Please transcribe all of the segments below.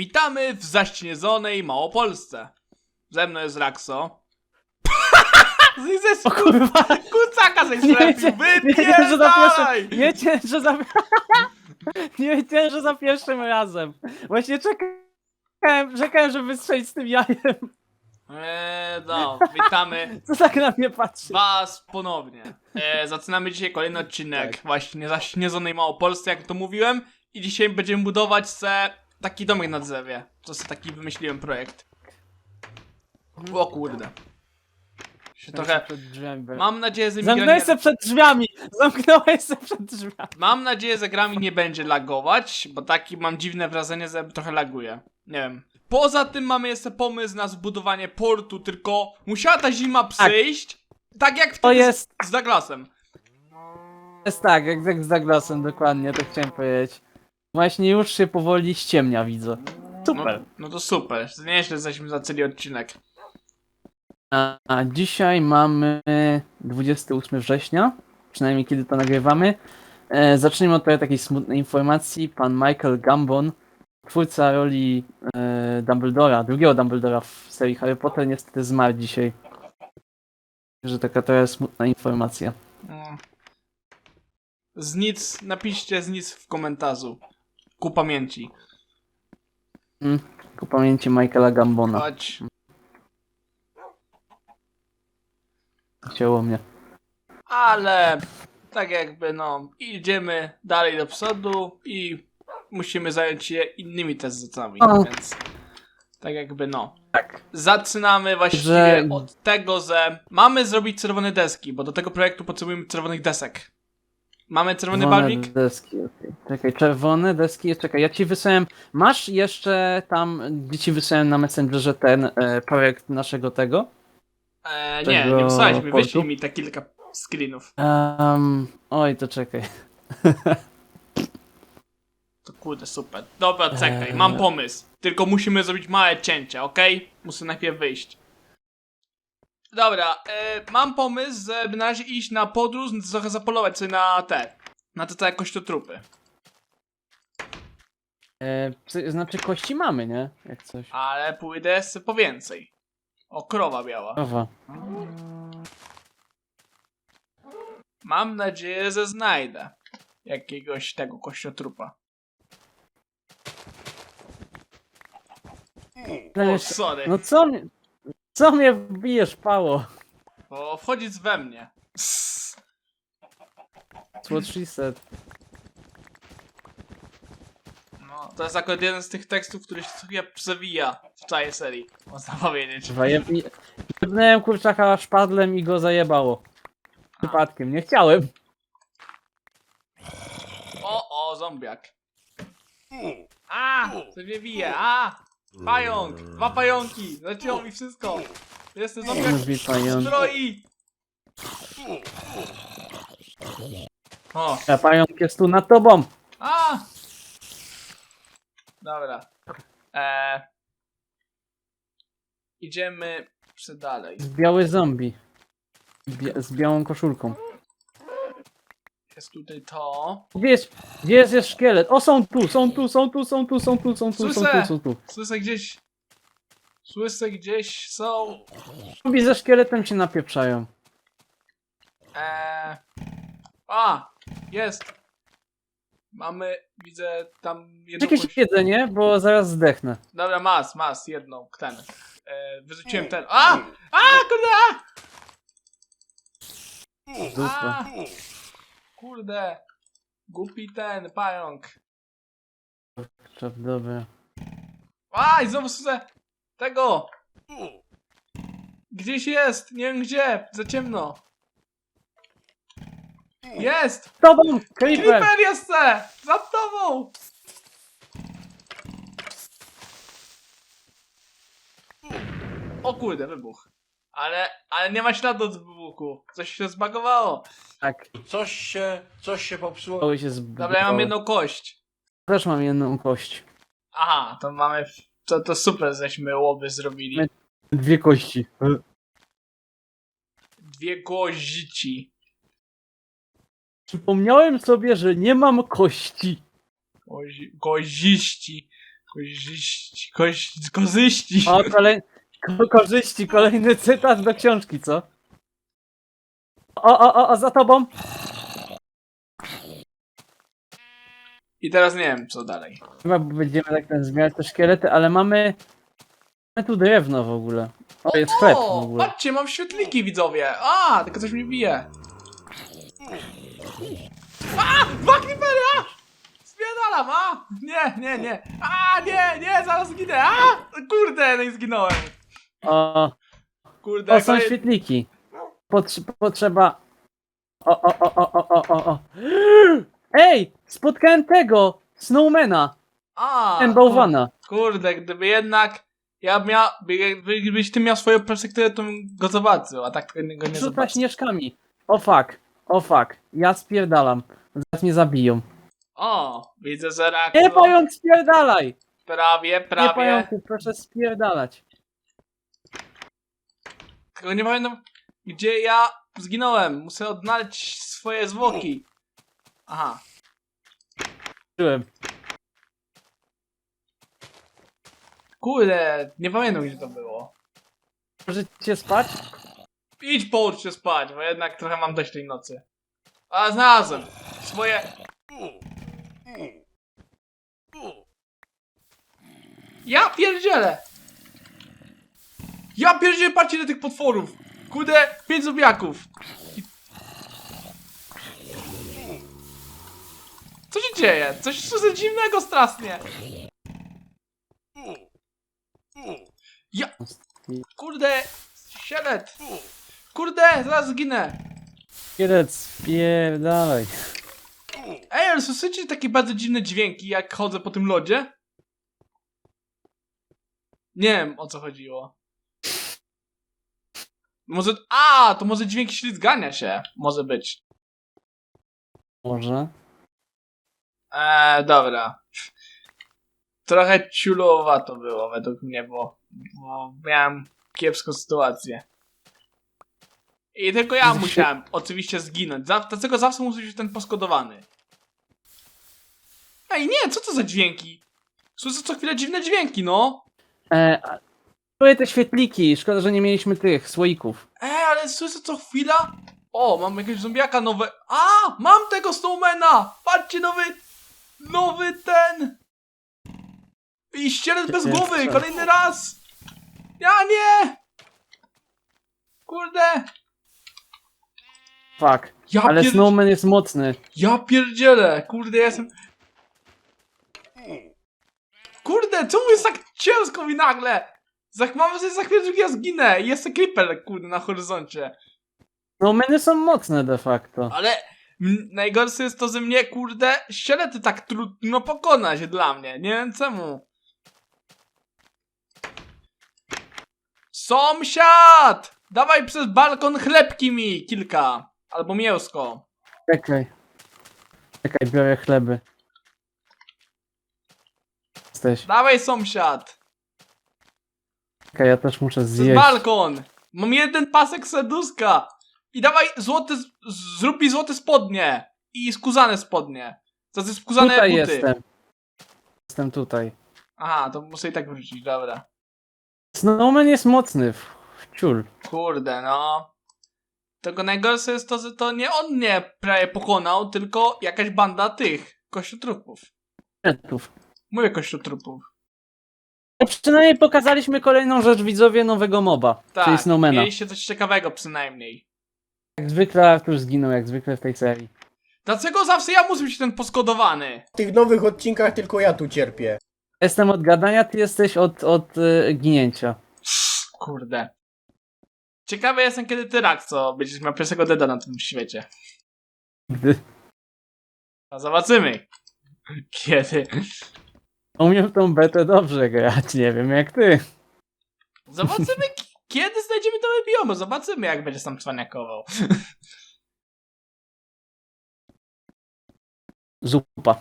Witamy w zaśnieżonej Małopolsce. Ze mną jest Raxo. Ze O kurwa! kucaka ze ślepił, wiedziałem, że za wypierdalaj! pierwszym... Nie wiedziałem, że za... Nie wiedziałem, że za pierwszym razem. Właśnie czekałem, czekałem, żeby strzelić z tym jajem. Eee, no, witamy Co tak na mnie patrzy? was ponownie. E, zaczynamy dzisiaj kolejny odcinek Tak. właśnie zaśnieżonej Małopolsce, jak to mówiłem. I dzisiaj będziemy budować se taki domek na drzewie. To sobie taki wymyśliłem projekt. O kurde. Się trochę... Przed drzwiami byłem. Mam nadzieję, że Zamknąłeś migranie... się przed drzwiami! Zamknąłeś się przed drzwiami. Mam nadzieję, że gra mi nie będzie lagować, bo taki mam dziwne wrażenie, że trochę laguje. Nie wiem. Poza tym mamy jeszcze pomysł na zbudowanie portu, tylko musiała ta zima przyjść. Tak, jak To wtedy jest, z, z Douglasem. jest tak, jak, jak z Douglasem, dokładnie, to chciałem powiedzieć. Właśnie już się powoli ściemnia, widzę. No, Super. no to super. Nieźle żeśmy zaczęli odcinek. A, a dzisiaj mamy 28 września, przynajmniej kiedy to nagrywamy. E, zacznijmy od takiej smutnej informacji. Pan Michael Gambon, twórca roli e, Dumbledora, drugiego Dumbledora w serii Harry Potter, niestety zmarł dzisiaj. Że taka to jest smutna informacja. Mm. Z nic, napiszcie z nic w komentarzu. Ku pamięci. Ku pamięci Michaela Gambona. Chodź. Cięło mnie. Ale tak jakby no, idziemy dalej do przodu i musimy zająć się innymi rzeczami, O. więc tak jakby no. Tak. Zaczynamy właściwie Że- od tego, że mamy zrobić czerwone deski, bo do tego projektu potrzebujemy czerwonych desek. Mamy czerwony Czerwone barwnik? deski, okej. Czekaj, czerwone deski, czekaj, ja ci wysłałem, masz jeszcze tam, gdzie ci wysłałem na Messengerze ten e, projekt naszego tego? E, nie, nie wysłałeś mi, portu? wyślij mi te kilka screenów. Oj, to czekaj. To kurde, super. Dobra, czekaj, mam pomysł. Tylko musimy zrobić małe cięcia, ok? Muszę najpierw wyjść. Dobra, e, mam pomysł, żeby na razie iść na podróż, trochę zapolować sobie na te, na te całe kościotrupy. E, co- znaczy kości mamy, nie? Jak coś. Ale pójdę jeszcze po więcej. O, krowa biała. Owa. Mam nadzieję, że znajdę jakiegoś tego kościotrupa. O, sorry. no co mnie, co mnie bijesz, pało? Bo wchodzić we mnie. Said. No, to jest akurat jeden z tych tekstów, który się trochę przewija w całej serii, można powiedzieć. Jebnąłem kurczaka szpadlem i go zajebało. Przypadkiem, nie chciałem. O, o, zombiak. A, co mnie bije, a! Pająk, dwa pająki, zacięło mi wszystko. Jestem zombiak Mówi pająk. stroi. O, A pająk jest tu nad tobą. a! Dobra. E, idziemy przy dalej. Z biały zombie. Bia- z białą koszulką. Jest tutaj to. Gdzie jest, gdzie jest, jest szkielet? O, są tu, są tu, są tu, są tu, są tu, są tu, są Słyszę. tu, są tu. Słyszę gdzieś. Słyszę gdzieś są. Zombie ze szkieletem się napieprzają. Eee... A! Jest! Mamy, widzę tam jedną Jakieś kość. jedzenie, bo zaraz zdechnę. Dobra, mas, mas, jedną, ten. Eee, wyrzuciłem ten. A! A! Kurde! A! Dupa. A! Kurde! Głupi ten, pająk. Czap, Dobra. A! I znowu słyszę tego! Gdzieś jest! Nie wiem gdzie! Za ciemno! Jest! Z Tobą! Creeper! Creeper jeszcze! Za tobą! O kurde, wybuch. Ale, ale nie ma śladu od wybuchu. Coś się zbagowało. Tak, Coś się, coś się popsuło. cały się Dobra, ja mam jedną kość. Też mam jedną kość. Aha, to mamy... To, to super, żeśmy łowy zrobili. My- Dwie kości. Dwie kozici. Przypomniałem sobie, że nie mam kości. Kozi, koziści. Korzyści, kość, korzyści. O, kolej... ko- korzyści, kolejny cytat do książki, co? O, o, o, o, za tobą! I teraz nie wiem, co dalej. Chyba będziemy tak ten zmieniać te szkielety, ale mamy... Mamy tu drewno w ogóle. O, jest chleb w O, ogóle. patrzcie, mam świetliki, widzowie. A, tylko coś mi bije. A, dwa creepery, a! Spierdalam, a! Nie, nie, nie. A, nie, nie, zaraz zginę, a! Kurde, no i zginąłem. O, Kurde, o są kolej- świetliki. Potrze potrzeba... O, o, o, o, o, o, o, o. Ej! Spotkałem tego! Snowmana! A, Ten bałwana. Kurde, gdyby jednak ja miał, by- by- gdybyś ty miał swoją perspektywę, to bym go zobaczył, a tak go nie Rzuca zobaczył. śnieżkami. O fuck. O fuck. Ja spierdalam. Zaraz mnie zabiją. O, widzę, że. Nie pająk spierdalaj! Prawie, Nie prawie. pająku, proszę spierdalać. Tylko nie pamiętam, gdzie ja zginąłem. Muszę odnaleźć swoje zwłoki. Aha. Czułem. Kurde, nie pamiętam gdzie to było. Możecie spać? Idź połóż się spać, bo jednak trochę mam dość tej nocy. A znalazłem swoje... Ja pierdzielę! Ja pierdzielę, patrzcie na tych potworów! Kurde, pięć zubiaków! I- Co się dzieje? Coś coś dziwnego strasznie! Ja... Kurde, sielet! Kurde, zaraz zginę! Kielet, spierdalaj. Ej, ale słyszycie takie bardzo dziwne dźwięki, jak chodzę po tym lodzie? Nie wiem, o co chodziło. Może... A, to może dźwięki ślizgania się. Może być. Może? Eee, dobra. Trochę ciulowato było według mnie, bo, bo miałem kiepską sytuację. I tylko ja musiałem oczywiście zginąć. Za- Dlatego zawsze musi być ten poskodowany. Ej, nie, co to za dźwięki? Słyszę co chwilę dziwne dźwięki, no. E, a- Były te świetliki, szkoda, że nie mieliśmy tych słoików. Ej, ale słyszę co chwila. O, mam jakiegoś zombiaka nowe. A, mam tego Snowmana! Patrzcie, nowy. Nowy ten. I ścielet bez głowy, kolejny raz. Ja nie. Kurde. Fuck. Ja, Ale pier... Snowman jest mocny. ja pierdzielę. Kurde, ja jestem. Kurde, czemu jest tak ciężko mi nagle? Za, mam wrażenie, że za chwilę drugi ja zginę. I jest creeper, kurde, na horyzoncie. Snowmany są mocne de facto. Ale najgorsze jest to, że mnie, kurde, ścielety tak trudno pokonać dla mnie. Nie wiem czemu. Sąsiad! Dawaj przez balkon chlebki mi kilka. Albo mięsko. Czekaj. Czekaj, biorę chleby. Jesteś. Dawaj sąsiad. Czekaj, ja też muszę zjeść. balkon. Mam jeden pasek serduszka. I dawaj złote, z- zrób mi złote spodnie. I skuzane spodnie. To jest skuzane Tutaj buty. jestem. Jestem tutaj. Aha, to muszę i tak wrócić, dobra. Snowman jest mocny. w- w Ciul. Kurde, no. Tego najgorsze jest to, że to nie on mnie prawie pokonał, tylko jakaś banda tych kościotrupów. Petów. Mówię kościotrupów. No przynajmniej pokazaliśmy kolejną rzecz widzowie nowego moba. Tak, czyli Snowmana. mieliście coś ciekawego przynajmniej. Jak zwykle Artur zginął, jak zwykle w tej serii. Dlaczego zawsze ja muszę być ten poskodowany? W tych nowych odcinkach tylko ja tu cierpię. Jestem od gadania, ty jesteś od, od y, ginięcia. Kurde. Ciekawy jestem, kiedy ty, Rakco, będziesz miał pierwszego deda na tym świecie. Gdy A zobaczymy. Kiedy. Umiem w tą betę dobrze grać, nie wiem jak ty. Zobaczymy, kiedy znajdziemy nowe biomy. Zobaczymy, jak będzie sam cwaniakował. Zupa.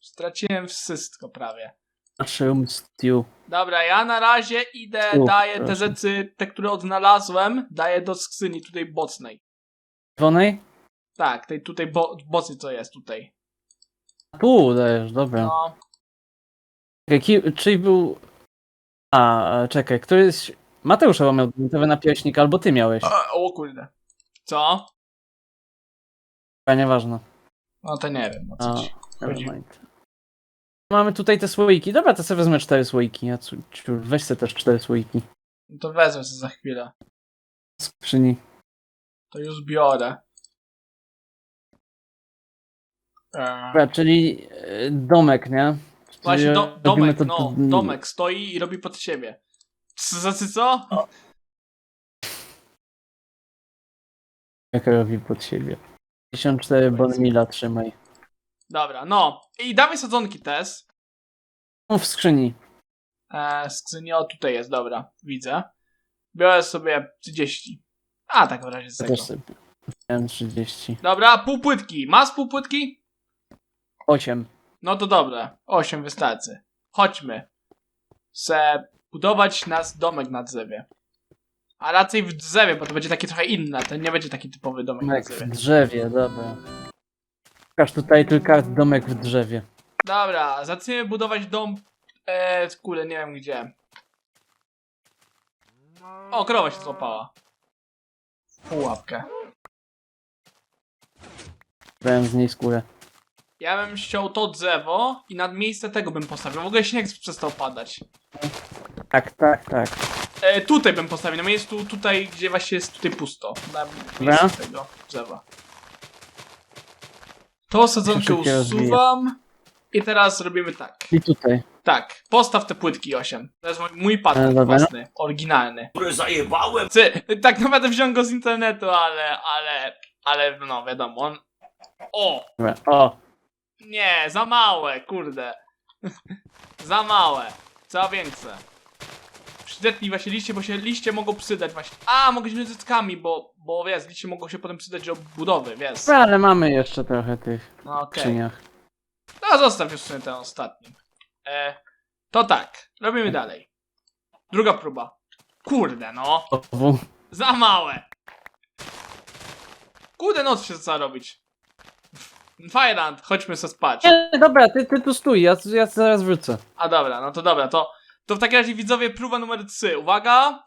Straciłem wszystko prawie. Mushroom stew. Dobra, ja na razie idę, U, daję te proszę. rzeczy, te, które odnalazłem, daję do skrzyni tutaj bocznej. Czerwonej? Tak, tej tutaj bo bocy co jest tutaj. Tu dajesz, dobra. No. Czekaj, ki- Czyli był... A, e, czekaj, któryś... Mateusz chyba miał diamentowy napierśnik, albo ty miałeś. A, o kurde. Co? A nieważne. No to nie wiem, o co A, ci chodzi. nevermind. Mamy tutaj te słoiki. Dobra, to sobie wezmę cztery słoiki. Ja cu- ciur, weź sobie też cztery słoiki. No to wezmę sobie za chwilę. Skrzyni. To już biorę. Dobra, czyli e, domek, nie? Czyli właśnie do, domek, to- no, domek stoi i robi pod siebie. Co, Zacy co? Jak robi pod siebie. 54 bonmila trzymaj. Dobra, no. I dawaj sadzonki też. No w skrzyni. Eee, skrzyni, o tutaj jest, dobra, widzę. Biorę sobie 30. A, tak w razie z To tego. też sobie. Miałem 30. Dobra, półpłytki. Masz półpłytki? 8. No to dobra, 8 wystarczy. Chodźmy. Se budować nas domek na drzewie. A raczej w drzewie, bo to będzie takie trochę inne. To nie będzie taki typowy domek na Domek w drzewie. drzewie, dobra. Pokaż tutaj tylko domek w drzewie. Dobra, zacznijmy budować dom. Eee, kurde, nie wiem gdzie. O, krowa się złapała. Pułapkę. Brałem z niej skórę. Ja bym ściął to drzewo i nad miejsce tego bym postawił. W ogóle śnieg przestał padać. Tak, tak, tak. E, tutaj bym postawił, na miejscu tutaj, gdzie właśnie jest tutaj pusto. Na miejscu tego drzewa. To sadzonkę szybciej usuwam. I teraz robimy tak. I tutaj. Tak, postaw te płytki 8. To jest mój, mój E, patent dobra. własny, oryginalny. Który zajebałem! Ty, tak naprawdę wziąłem go z internetu, ale, ale, ale no wiadomo, on... O! Dobra. O, Nie, za małe, kurde. za małe. Co większe. Przydatni właśnie liście, bo się liście mogą przydać właśnie. A, mogę się zyskami, bo, bo wiesz, liście mogą się potem przydać do budowy, wiesz. dobra, ale mamy jeszcze trochę tych No skrzyniach. No zostaw już sobie ten ostatni. E, to tak, robimy dalej. Druga próba. Kurde no, za małe. Kurde, noc się zaczyna Fireland, chodźmy sobie spać. Nie, dobra, ty, ty tu stój, ja, ja zaraz wrócę. A dobra, no to dobra, to, to w takim razie widzowie próba numer 3. Uwaga!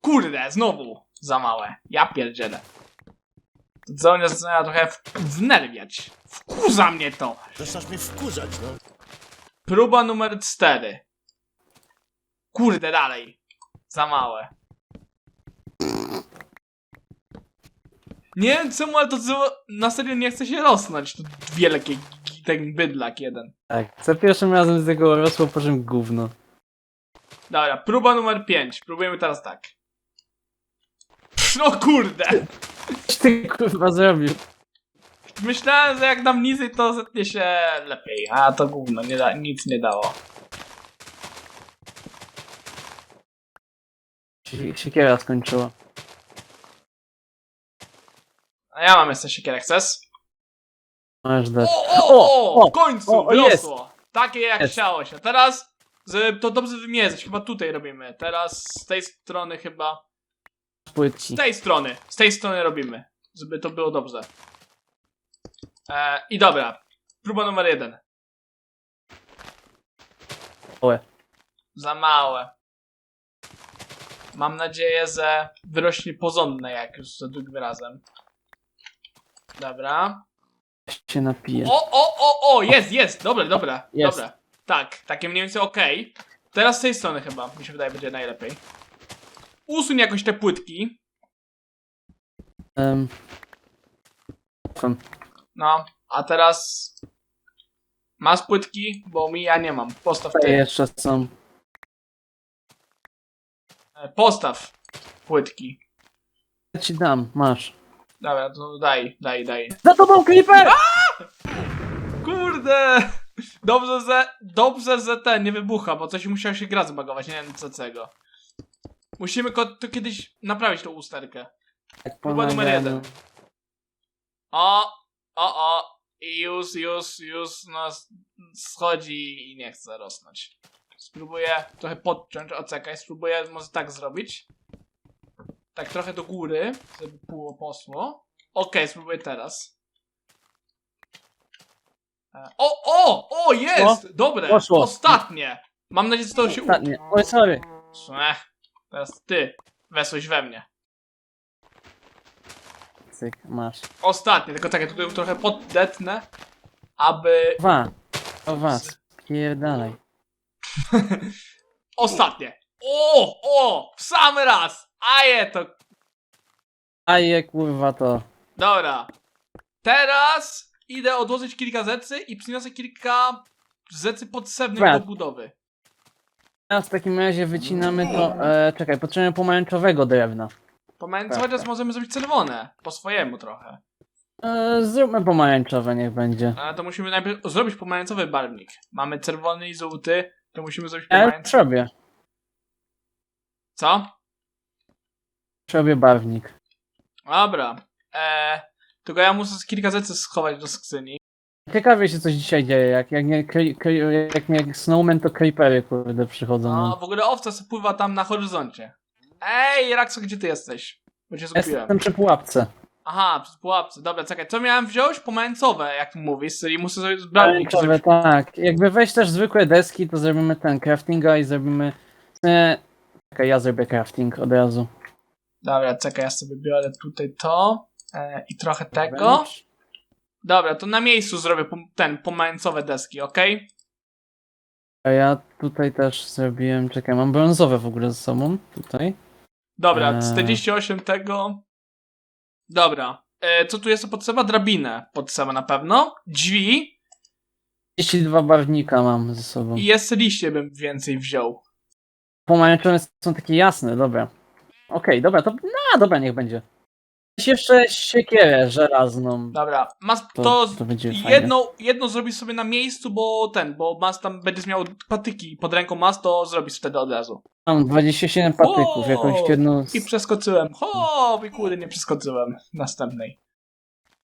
Kurde, znowu za małe. Ja pierdzielę. To co mnie zaczyna trochę w- wnerwiać. Wkurza mnie to. Zaczynasz mnie wkurzać, no. Próba numer 4. Kurde, dalej. Za małe. Nie wiem czemu, ale to co, na serio nie chce się rosnąć. To wielkie, gi- ten bydlak jeden. Tak, za pierwszym razem z tego rosło, po czym gówno. Dobra, próba numer 5. Próbujemy teraz tak. No kurde! Coś ty kurwa zrobił. Myślałem, że jak dam niżej, to zetnie się lepiej. A to gówno, nie da, nic nie dało. Sie- Siekiera skończyła. A ja mam jeszcze siekierę, chcesz? Dać. O, o, o, w końcu, o, o, jest. wyrosło. Takie jak Jest. chciało się. Teraz, żeby to dobrze wymierzyć, chyba tutaj robimy. Teraz z tej strony chyba. Z Płytki. tej strony, z tej strony robimy. Żeby to było dobrze. E, I dobra, próba numer jeden. Małe. Za małe. Mam nadzieję, że wyrośnie porządne jak już za drugim razem. Dobra. się napije. O, o, o, o, jest, jest, dobre, dobre, Jest. dobre. Tak, takie mniej więcej okej. Teraz z tej strony chyba, mi się wydaje, będzie najlepiej. Usuń jakoś te płytki. Um, No, a teraz... Masz płytki? Bo mi ja nie mam. Postaw tutaj ty. jeszcze są. E, Postaw płytki. Ja ci dam, masz. Dobra, to daj, daj, daj. Za tobą creeper! Kurde! Dobrze, że, dobrze, że ten nie wybucha, bo coś musiał się gra zbagować, nie wiem co czego. Musimy ko- to kiedyś naprawić tą usterkę. Tak, Próba numer pomagamy. jeden. O, o, o. I już, już, już nas schodzi i nie chce rosnąć. Spróbuję trochę podciąć, oczekaj, spróbuję może tak zrobić. Tak trochę do góry, żeby było posło. Okej, spróbuję teraz. E, O, o, o, jest! Dobre, Poszło. ostatnie. Mam nadzieję, że to się uda. Ostatnie. Oj, sorry. Ech, teraz ty wesłeś we mnie. Cyk, masz. Ostatnie, tylko tak, ja tutaj trochę poddetnę, aby... Dwa. O was. Pierdalaj. Ostatnie. O, o, w sam raz. A je to. A je kurwa to. Dobra. Teraz idę odłożyć kilka zecy i przyniosę kilka zecy potrzebnych do budowy. Teraz w takim razie wycinamy to. E, czekaj, potrzebujemy pomarańczowego drewna. Pomarańczowe Tak, teraz tak. możemy zrobić czerwone. Po swojemu trochę. E, zróbmy pomarańczowe, niech będzie. Ale to musimy najpierw zrobić pomarańczowy barwnik. Mamy czerwony i żółty, to musimy zrobić Ja pomarańczowy. zrobię. Co? Zrobię barwnik. Dobra. Eee, tylko ja muszę kilka zecy schować do skrzyni. Ciekawie się coś dzisiaj dzieje, jak, jak, nie, jak nie Snowman, to creepery kurde przychodzą. No, No. w ogóle owca pływa tam na horyzoncie. Ej, Rakso, gdzie ty jesteś? Bo cię zgubiłem. Jestem przy pułapce. Aha, przez pułapce. Dobra, czekaj, co miałem wziąć? Pomarańcowe, jak mówisz, czyli muszę sobie zbrać. Pomarańczowe, tak. Jakby weź też zwykłe deski, to zrobimy ten craftinga i zrobimy... E, czekaj, ja zrobię crafting od razu. Dobra, czekaj, ja sobie biorę tutaj to e, i trochę tego. Dobra, to na miejscu zrobię pom- ten, pomarańcowe deski, okej? A ja tutaj też zrobiłem, czekaj, mam brązowe w ogóle ze sobą, tutaj. Dobra, Eee. 48 tego. Dobra. E, co tu jest potrzeba? Drabinę potrzeba na pewno. Drzwi 32 barwnika mam ze sobą. i jeszcze liście bym więcej wziął. Pomarańczowe są takie jasne, dobra. Okej, dobra, to no dobra, niech będzie. Weź jeszcze siekierę żelazną. Dobra, masz To, to, to, będzie fajne. jedno, jedno zrobisz sobie na miejscu, bo ten, bo masz tam, będziesz miał patyki pod ręką masz, to zrobisz wtedy od razu. Mam 27 patyków, jakąś jedną... z- I przeskoczyłem. Ho, i kurde, nie przeskoczyłem następnej.